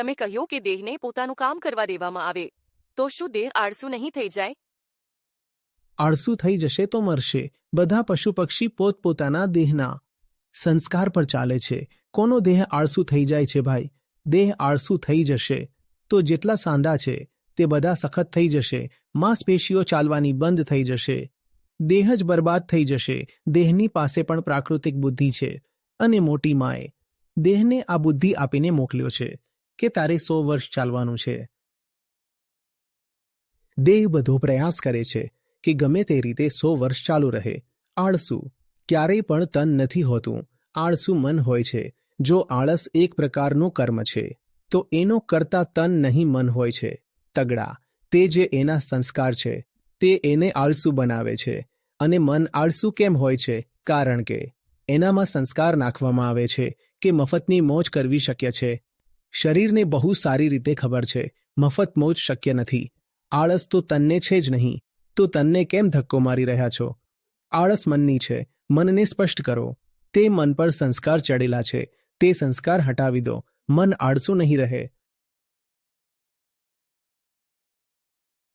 તમે કહ્યું કે દેહને પોતાનું કામ કરવા દેવામાં આવે, તો શું દેહ આળસુ નહીં થઈ જાય? આળસુ થઈ જશે તો મરશે. બધા પશુ પક્ષી પોતપોતાના દેહના સંસ્કાર પર ચાલે છે. કોનો દેહ આળસુ થઈ જાય છે ભાઈ? દેહ આળસુ થઈ જશે. તો જેટલા સાંધા છે, તે બધા સખત થઈ જશે. માંસપેશીઓ ચાલવાની બંધ થઈ જશે. દેહ જ બરબાદ થઈ જશે. દેહની પાસે પણ પ્રાકૃતિક બુદ્ધિ છે. અને મોટી માએ દેહને આ બુદ્ધિ આપીને મોકલ્યો છે. કે તારે સો વર્ષ ચાલવાનું છે? દેહ બધો પ્રયાસ કરે છે કે ગમે તે રીતે સો વર્ષ ચાલુ રહે. આળસુ. ક્યારેય પણ તન નથી હોતું. આળસુ મન હોય છે. જો આળસ એક પ્રકારનું કર્મ છે, તો એનો કરતા તન નહીં મન હોય છે. તગડા. તે જે એના સંસ્કાર છે, તે એને આળસુ બનાવે છે. અને મન આળસુ કેમ હોય છે? કારણ કે, એનામાં સંસ્કાર નાખવામાં આવે છે કે મફતની મોજ કરવી શક્ય છે. શરીરને બહુ સારી રીતે ખબર છે. મફત મોજ શક્ય નથી. આળસ તો તન્ને છે જ નહીં. તો તન્ને કેમ ધક્કો મારી રહ્યા છો? આળસ મનની છે. મનને સ્પષ્ટ કરો. તે મન પર સંસ્કાર ચડેલા છે. તે સંસ્કાર હટાવી દો. મન આળસુ નહીં રહે.